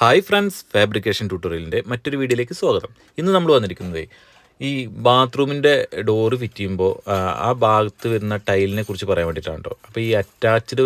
Hi friends fabrication ട്യൂട്ടോറിയലിന്റെ മറ്റൊരു വീഡിയോയിലേക്ക് സ്വാഗതം. ഇന്ന് നമ്മൾ വന്നിരിക്കുന്നത് ഈ ബാത്റൂമിന്റെ ഡോറ് ഫിറ്റ് ചെയ്യുമ്പോൾ ആ ഭാഗത്ത് വരുന്ന ടൈലിനെ കുറിച്ച് പറയാൻ വേണ്ടിയിട്ടാണ് കേട്ടോ അപ്പോൾ ഈ അറ്റാച്ച്ഡ്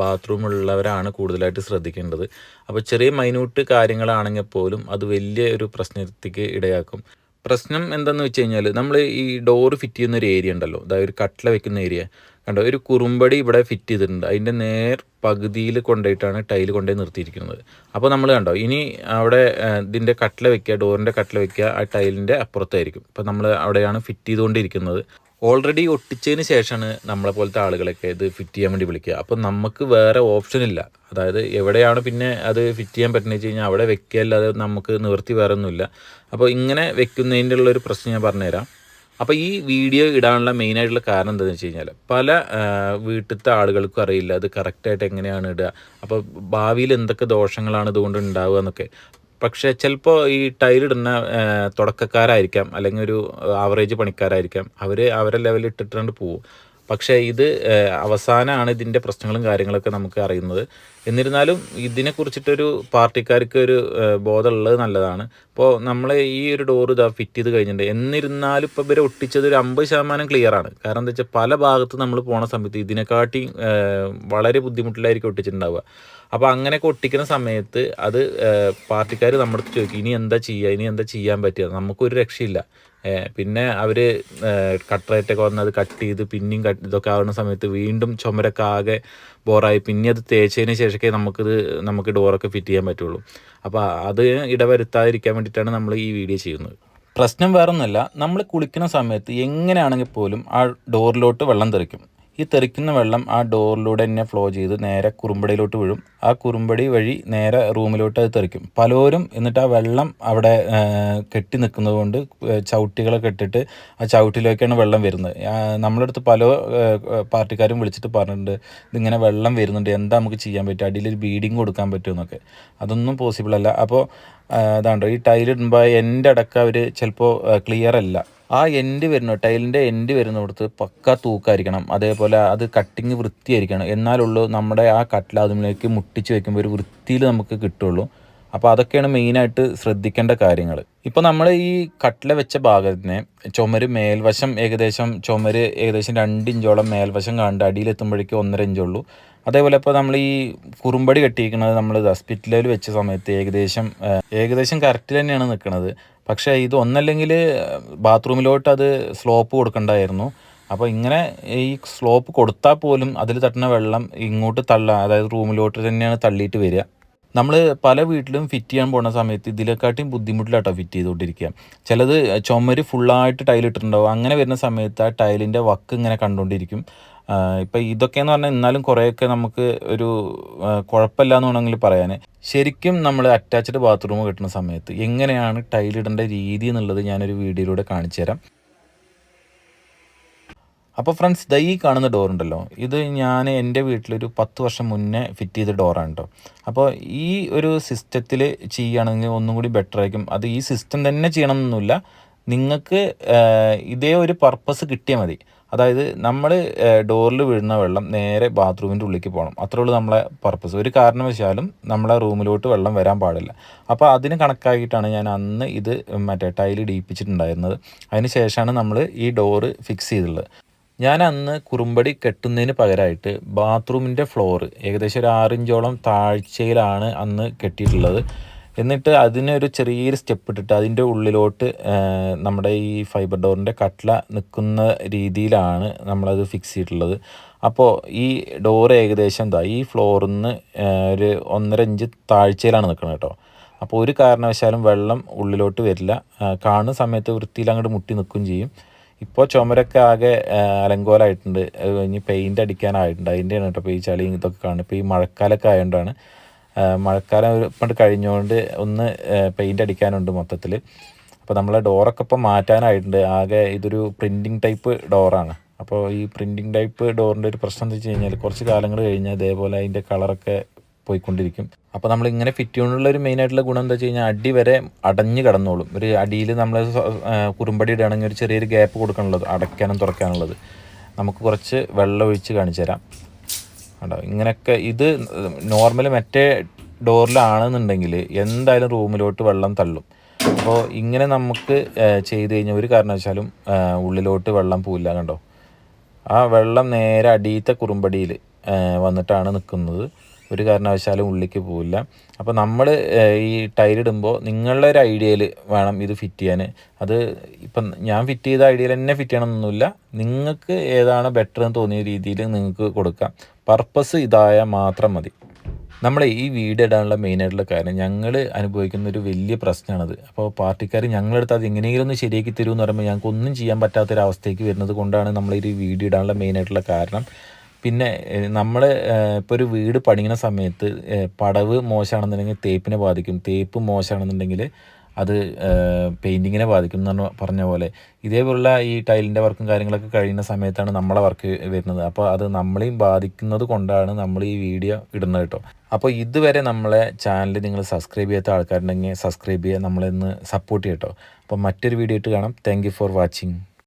ബാത്റൂം ഉള്ളവരാണ് കൂടുതലായിട്ട് ശ്രദ്ധിക്കേണ്ടത്. അപ്പോൾ ചെറിയ മൈന്യൂട്ട് കാര്യങ്ങളാണെങ്കിൽ പോലും അത് വലിയ ഒരു പ്രശ്നത്തേക്ക് ഇടയാക്കും. പ്രശ്നം എന്താണെന്ന് വെച്ച് കഴിഞ്ഞാൽ നമ്മൾ ഈ ഡോറ് ഫിറ്റ് ചെയ്യുന്ന ഒരു ഏരിയ ഉണ്ടല്ലോ. അതായത് ഒരു കട്ടില വെക്കുന്ന ഏരിയ. കണ്ടോ ഒരു കുറുമ്പടി ഇവിടെ ഫിറ്റ് ചെയ്തിട്ടുണ്ട്. അതിന്റെ നേർ പകുതിയിൽ കൊണ്ടുപോയിട്ടാണ് ടൈൽ കൊണ്ടുപോയി നിർത്തിയിരിക്കുന്നത്. അപ്പോൾ നമ്മൾ കണ്ടോ ഇനി അവിടെ ഇതിന്റെ കട്ടില വെക്കുക ഡോറിന്റെ കട്ടില വെക്കുക ആ ടൈലിന്റെ അപ്പുറത്തായിരിക്കും. അപ്പോൾ നമ്മൾ അവിടെയാണ് ഫിറ്റ് ചെയ്തുകൊണ്ടിരിക്കുന്നത്. ഓൾറെഡി ഒട്ടിച്ചതിന് ശേഷമാണ് നമ്മളെ പോലത്തെ ആളുകളൊക്കെ ഇത് ഫിറ്റ് ചെയ്യാൻ വേണ്ടി വിളിക്കുക. അപ്പോൾ നമുക്ക് വേറെ ഓപ്ഷൻ ഇല്ല. അതായത് എവിടെയാണ് പിന്നെ അത് ഫിറ്റ് ചെയ്യാൻ പറ്റുന്നത് വെച്ച് കഴിഞ്ഞാൽ അവിടെ വെക്കുക അല്ലാതെ നമുക്ക് നിവർത്തി വേറെ ഒന്നുമില്ല അപ്പോൾ ഇങ്ങനെ വെക്കുന്നതിന്റെ ഉള്ളൊരു പ്രശ്നം ഞാൻ പറഞ്ഞുതരാം. അപ്പോൾ ഈ വീഡിയോ ഇടാനുള്ള മെയിൻ ആയിട്ടുള്ള കാരണം എന്താണെന്ന് വെച്ച് കഴിഞ്ഞാൽ പല വീട്ടിലത്തെ ആളുകൾക്കും അറിയില്ല അത് കറക്റ്റായിട്ട് എങ്ങനെയാണ് ഇടുക. അപ്പോൾ ഭാവിയിൽ എന്തൊക്കെ ദോഷങ്ങളാണ് ഇതുകൊണ്ട് ഉണ്ടാവുക എന്നൊക്കെ. പക്ഷേ ചിലപ്പോൾ ഈ ടൈലിടുന്ന തുടക്കക്കാരായിരിക്കാം അല്ലെങ്കിൽ ഒരു ആവറേജ് പണിക്കാരായിരിക്കാം. അവർ അവരെ ലെവലിൽ ഇട്ടിട്ടുണ്ട് പോവും. പക്ഷേ ഇത് അവസാനമാണ് ഇതിന്റെ പ്രശ്നങ്ങളും കാര്യങ്ങളൊക്കെ നമുക്ക് അറിയുന്നത്. എന്നിരുന്നാലും ഇതിനെക്കുറിച്ചിട്ടൊരു പാർട്ടിക്കാർക്ക് ഒരു ബോധമുള്ളത് നല്ലതാണ്. ഇപ്പോൾ നമ്മൾ ഈ ഒരു ഡോർ ഇതാ ഫിറ്റ് ചെയ്ത് കഴിഞ്ഞിട്ടുണ്ട്. എന്നിരുന്നാലും ഇപ്പോൾ ഇവരെ ഒട്ടിച്ചത് ഒരു അമ്പത് ശതമാനം ക്ലിയറാണ് കാരണം എന്താ വെച്ചാൽ പല ഭാഗത്ത് നമ്മൾ പോണ സമയത്ത് ഇതിനെക്കാട്ടി വളരെ ബുദ്ധിമുട്ടിലായിരിക്കും ഒട്ടിച്ചിട്ടുണ്ടാവുക. അപ്പോൾ അങ്ങനെ ഒട്ടിക്കുന്ന സമയത്ത് അത് പാർട്ടിക്കാർ നമ്മുടെ അടുത്ത് ചോദിക്കും ഇനി എന്താ ചെയ്യുക ഇനി എന്താ ചെയ്യാൻ പറ്റുക നമുക്കൊരു രക്ഷയില്ല. പിന്നെ അവർ കട്ടറേറ്റൊക്കെ വന്ന് അത് കട്ട് ചെയ്ത് പിന്നെയും കട്ട് ഇതൊക്കെ ആവുന്ന സമയത്ത് വീണ്ടും ചുമരൊക്കെ ആകെ ബോറായി. പിന്നെ അത് തേച്ചതിന് ശേഷമേ നമുക്കിത് നമുക്ക് ഡോറൊക്കെ ഫിറ്റ് ചെയ്യാൻ പറ്റുള്ളൂ. അപ്പോൾ അത് ഇടവരുത്താതിരിക്കാൻ വേണ്ടിയിട്ടാണ് നമ്മൾ ഈ വീഡിയോ ചെയ്യുന്നത്. പ്രശ്നം വേറൊന്നുമല്ല. നമ്മൾ കുളിക്കുന്ന സമയത്ത് എങ്ങനെയാണെങ്കിൽ പോലും ആ ഡോറിലോട്ട് വെള്ളം തെറിക്കും. ഈ തെറിക്കുന്ന വെള്ളം ആ ഡോറിലൂടെ തന്നെ ഫ്ലോ ചെയ്ത് നേരെ കുറുമ്പടിയിലോട്ട് വീഴും. ആ കുറുമ്പടി വഴി നേരെ റൂമിലോട്ട് അത് തെറിക്കും. പലരും എന്നിട്ട് ആ വെള്ളം അവിടെ കെട്ടി നിൽക്കുന്നത് കൊണ്ട് ചവിട്ടികളൊക്കെ ഇട്ടിട്ട് ആ ചവിട്ടിലേക്കാണ് വെള്ളം വരുന്നത്. ആ, നമ്മുടെ അടുത്ത് പല പാർട്ടിക്കാരും വിളിച്ചിട്ട് പറഞ്ഞിട്ടുണ്ട് ഇതിങ്ങനെ വെള്ളം വരുന്നുണ്ട് എന്താ നമുക്ക് ചെയ്യാൻ പറ്റുക? അടിയിൽ ഒരു ബീഡിങ് കൊടുക്കാൻ പറ്റുമെന്നൊക്കെ അതൊന്നും പോസിബിൾ അല്ല. അപ്പോൾ അതാണ്ടോ ഈ ടൈലിടുമ്പോൾ എന്റെ അടക്കം അവർ ചിലപ്പോൾ ക്ലിയർ അല്ല. ആ എൻഡ് വരുന്ന ടൈലിന്റെ എൻഡ് വരുന്നിടത്ത് പക്ക തൂക്കായിരിക്കണം. അതേപോലെ അത് കട്ടിങ് വൃത്തിയായിരിക്കണം. എന്നാലുള്ളൂ നമ്മുടെ ആ കട്ടിൽ അതിലേക്ക് മുട്ടിച്ച് വെക്കുമ്പോൾ ഒരു വൃത്തിയിൽ നമുക്ക് കിട്ടുള്ളൂ. അപ്പോൾ അതൊക്കെയാണ് മെയിനായിട്ട് ശ്രദ്ധിക്കേണ്ട കാര്യങ്ങൾ ഇപ്പോൾ നമ്മൾ ഈ കട്ടില വെച്ച ഭാഗത്തിനെ ചുമര് മേൽവശം ഏകദേശം ചുമര് ഏകദേശം രണ്ട് ഇഞ്ചോളം മേൽവശം കണ്ട് അടിയിലെത്തുമ്പോഴേക്കും ഒന്നര ഇഞ്ചുള്ളൂ. അതേപോലെ ഇപ്പോൾ നമ്മൾ ഈ കുറുമ്പടി കെട്ടിയിരിക്കുന്നത് നമ്മൾ ഹോസ്പിറ്റലിൽ വെച്ച സമയത്ത് ഏകദേശം ഏകദേശം കറക്റ്റ് തന്നെയാണ് നിൽക്കുന്നത് പക്ഷേ ഇത് ഒന്നല്ലെങ്കിൽ ബാത്റൂമിലോട്ട് അത് സ്ലോപ്പ് കൊടുക്കണ്ടായിരുന്നു. അപ്പോൾ ഇങ്ങനെ ഈ സ്ലോപ്പ് കൊടുത്താൽ പോലും അതിൽ തട്ടുന്ന വെള്ളം ഇങ്ങോട്ട് തള്ള അതായത് റൂമിലോട്ട് തന്നെയാണ് തള്ളിയിട്ട് വരിക. നമ്മൾ പല വീട്ടിലും ഫിറ്റ് ചെയ്യാൻ പോകുന്ന സമയത്ത് ഇതിനെക്കാട്ടിയും ബുദ്ധിമുട്ടിലാട്ടോ ഫിറ്റ് ചെയ്തുകൊണ്ടിരിക്കുക ചിലത് ചുമര് ഫുള്ളായിട്ട് ടൈൽ ഇട്ടിട്ടുണ്ടാവും. അങ്ങനെ വരുന്ന സമയത്ത് ആ ടൈലിന്റെ വക്ക് ഇങ്ങനെ കണ്ടുകൊണ്ടിരിക്കും ഇപ്പം ഇതൊക്കെയെന്ന് പറഞ്ഞാൽ എന്നാലും കുറേയൊക്കെ നമുക്ക് ഒരു കുഴപ്പമില്ല എന്ന് വേണമെങ്കിൽ പറയാൻ ശരിക്കും നമ്മൾ അറ്റാച്ച്ഡ് ബാത്റൂം കിട്ടുന്ന സമയത്ത് എങ്ങനെയാണ് ടൈലിടേണ്ട രീതി എന്നുള്ളത് ഞാനൊരു വീഡിയോയിലൂടെ കാണിച്ചു തരാം. അപ്പോൾ ഫ്രണ്ട്സ് ദൈ കാണുന്ന ഡോർ ഉണ്ടല്ലോ. ഇത് ഞാൻ എന്റെ വീട്ടിലൊരു പത്ത് വർഷം മുന്നേ ഫിറ്റ് ചെയ്ത ഡോറാണ് കേട്ടോ അപ്പോൾ ഈ ഒരു സിസ്റ്റത്തിൽ ചെയ്യുകയാണെങ്കിൽ ഒന്നും കൂടി ബെറ്റർ ആയിരിക്കും. അത് ഈ സിസ്റ്റം തന്നെ ചെയ്യണമെന്നൊന്നുമില്ല നിങ്ങൾക്ക് ഇതേ ഒരു പർപ്പസ് കിട്ടിയാൽ മതി. അതായത് നമ്മൾ ഡോറിൽ വീഴുന്ന വെള്ളം നേരെ ബാത്റൂമിന്റെ ഉള്ളിലേക്ക് പോകണം. അത്രേ ഉള്ളൂ നമ്മളെ പർപ്പസ് ഒരു കാരണവശാലും നമ്മളെ റൂമിലോട്ട് വെള്ളം വരാൻ പാടില്ല. അപ്പോൾ അതിന് കണക്കാക്കിയിട്ടാണ് ഞാൻ അന്ന് ഇത് മറ്റേ ടൈൽ ഇടിയിപ്പിച്ചിട്ടുണ്ടായിരുന്നത് അതിന് ശേഷമാണ് നമ്മൾ ഈ ഡോറ് ഫിക്സ് ചെയ്തിട്ടുള്ളത് ഞാൻ അന്ന് കുറുമ്പടി കെട്ടുന്നതിന് പകരമായിട്ട് ബാത്റൂമിന്റെ ഫ്ലോറ് ഏകദേശം ഒരു ആറിഞ്ചോളം താഴ്ചയിലാണ് അന്ന് കെട്ടിയിട്ടുള്ളത്. എന്നിട്ട് അതിനൊരു ചെറിയൊരു സ്റ്റെപ്പ് ഇട്ടിട്ട് അതിന്റെ ഉള്ളിലോട്ട് നമ്മുടെ ഈ ഫൈബർ ഡോറിന്റെ കട്ട്ല നിൽക്കുന്ന രീതിയിലാണ് നമ്മളത് ഫിക്സ് ചെയ്തിട്ടുള്ളത്. അപ്പോൾ ഈ ഡോർ ഏകദേശം എന്താ ഈ ഫ്ലോറിൽ നിന്ന് ഒരു ഒന്നര ഇഞ്ച് താഴ്ചയിലാണ് നിൽക്കുന്നത് കേട്ടോ. അപ്പോൾ ഒരു കാരണവശാലും വെള്ളം ഉള്ളിലോട്ട് വരില്ല. കാണുന്ന സമയത്ത് വൃത്തിയിൽ അങ്ങോട്ട് മുട്ടി നിൽക്കുകയും ചെയ്യും. ഇപ്പോൾ ചുമരൊക്കെ ആകെ അലങ്കോലായിട്ടുണ്ട്. ഇനി പെയിന്റ് അടിക്കാനായിട്ടുണ്ട്. അതിന്റെയാണ് കേട്ടോ ഇപ്പോൾ ഈ ചളി ഇതൊക്കെ കാണുന്നത്. ഇപ്പോൾ ഈ മഴക്കാലമൊക്കെ ആയതുകൊണ്ടാണ് മഴക്കാലം ഒരു ഇപ്പം കഴിഞ്ഞുകൊണ്ട് ഒന്ന് പെയിന്റ് അടിക്കാനുണ്ട് മൊത്തത്തിൽ അപ്പോൾ നമ്മളെ ഡോറൊക്കെ ഇപ്പോൾ മാറ്റാനായിട്ടുണ്ട്. ആകെ ഇതൊരു പ്രിന്റിങ് ടൈപ്പ് ഡോറാണ്. അപ്പോൾ ഈ പ്രിന്റിങ് ടൈപ്പ് ഡോറിന്റെ ഒരു പ്രശ്നം എന്ന് വെച്ച് കഴിഞ്ഞാൽ കുറച്ച് കാലങ്ങൾ കഴിഞ്ഞാൽ ഇതേപോലെ അതിന്റെ കളറൊക്കെ പോയിക്കൊണ്ടിരിക്കും. അപ്പോൾ നമ്മൾ ഇങ്ങനെ ഫിറ്റ് ഒരു മെയിൻ ആയിട്ടുള്ള ഗുണം എന്താ വെച്ച് കഴിഞ്ഞാൽ അടി വരെ അടഞ്ഞു കിടന്നോളും. ഒരു അടിയിൽ നമ്മൾ കുറുമ്പടി ഇടുകയാണെങ്കിൽ ഒരു ചെറിയൊരു ഗ്യാപ്പ് കൊടുക്കാനുള്ളത് അടയ്ക്കാനും തുറക്കാനുള്ളത്. നമുക്ക് കുറച്ച് വെള്ളം ഒഴിച്ച് കാണിച്ചു തരാം കണ്ടോ? ഇങ്ങനെയൊക്കെ ഇത് നോർമൽ മറ്റേ ഡോറിലാണെന്നുണ്ടെങ്കിൽ എന്തായാലും റൂമിലോട്ട് വെള്ളം തള്ളും. അപ്പോൾ ഇങ്ങനെ നമുക്ക് ചെയ്ത് കഴിഞ്ഞാൽ ഒരു കാരണവശാലും ഉള്ളിലോട്ട് വെള്ളം പോവില്ല കണ്ടോ? ആ വെള്ളം നേരെ അടിയത്തെ കുറുമ്പടിയിൽ വന്നിട്ടാണ് നിൽക്കുന്നത് ഒരു കാരണവശാലും ഉള്ളിലേക്ക് പോവില്ല. അപ്പോൾ നമ്മൾ ഈ ടൈലിടുമ്പോൾ നിങ്ങളുടെ ഒരു ഐഡിയയിൽ വേണം ഇത് ഫിറ്റ് ചെയ്യാൻ. അത് ഇപ്പം ഞാൻ ഫിറ്റ് ചെയ്ത ഐഡിയയിൽ തന്നെ ഫിറ്റ് ചെയ്യണമെന്നൊന്നുമില്ല നിങ്ങൾക്ക് ഏതാണ് ബെറ്റർ എന്ന് തോന്നിയ രീതിയിൽ നിങ്ങൾക്ക് കൊടുക്കാം. പർപ്പസ് ഇതായാൽ മാത്രം മതി. നമ്മൾ ഈ വീട് ഇടാനുള്ള മെയിനായിട്ടുള്ള കാര്യം ഞങ്ങൾ അനുഭവിക്കുന്ന ഒരു വലിയ പ്രശ്നമാണത് അപ്പോൾ പാർട്ടിക്കാർ ഞങ്ങളെടുത്ത് അത് എങ്ങനെയെങ്കിലും ഒന്ന് ശരിയാക്കി തരുമെന്ന് പറയുമ്പോൾ ഞങ്ങൾക്ക് ഒന്നും ചെയ്യാൻ പറ്റാത്തൊരവസ്ഥയ്ക്ക് വരുന്നത് കൊണ്ടാണ് നമ്മൾ ഈ വീട് ഇടാനുള്ള മെയിനായിട്ടുള്ള കാരണം. പിന്നെ നമ്മൾ ഇപ്പോൾ ഒരു വീട് പണിയുന്ന സമയത്ത് പടവ് മോശമാണെന്നുണ്ടെങ്കിൽ തേപ്പിനെ ബാധിക്കും. തേപ്പ് മോശമാണെന്നുണ്ടെങ്കിൽ അത് പെയിന്റിങ്ങിനെ ബാധിക്കും എന്ന് പറഞ്ഞ- പോലെ. ഇതേപോലുള്ള ഈ ടൈലിന്റെ വർക്കും കാര്യങ്ങളൊക്കെ കഴിയുന്ന സമയത്താണ് നമ്മളെ വർക്ക് വരുന്നത്. അപ്പോൾ അത് നമ്മളെയും ബാധിക്കുന്നത് കൊണ്ടാണ് നമ്മൾ ഈ വീഡിയോ ഇടുന്നത് കേട്ടോ. അപ്പോൾ ഇതുവരെ നമ്മളെ ചാനൽ നിങ്ങൾ സബ്സ്ക്രൈബ് ചെയ്യാത്ത ആൾക്കാരുണ്ടെങ്കിൽ സബ്സ്ക്രൈബ് ചെയ്യുക. നമ്മളെ ഒന്ന് സപ്പോർട്ട് ചെയ്യട്ടോ അപ്പോൾ മറ്റൊരു വീഡിയോ ഇട്ട് കാണാം. Thank for watching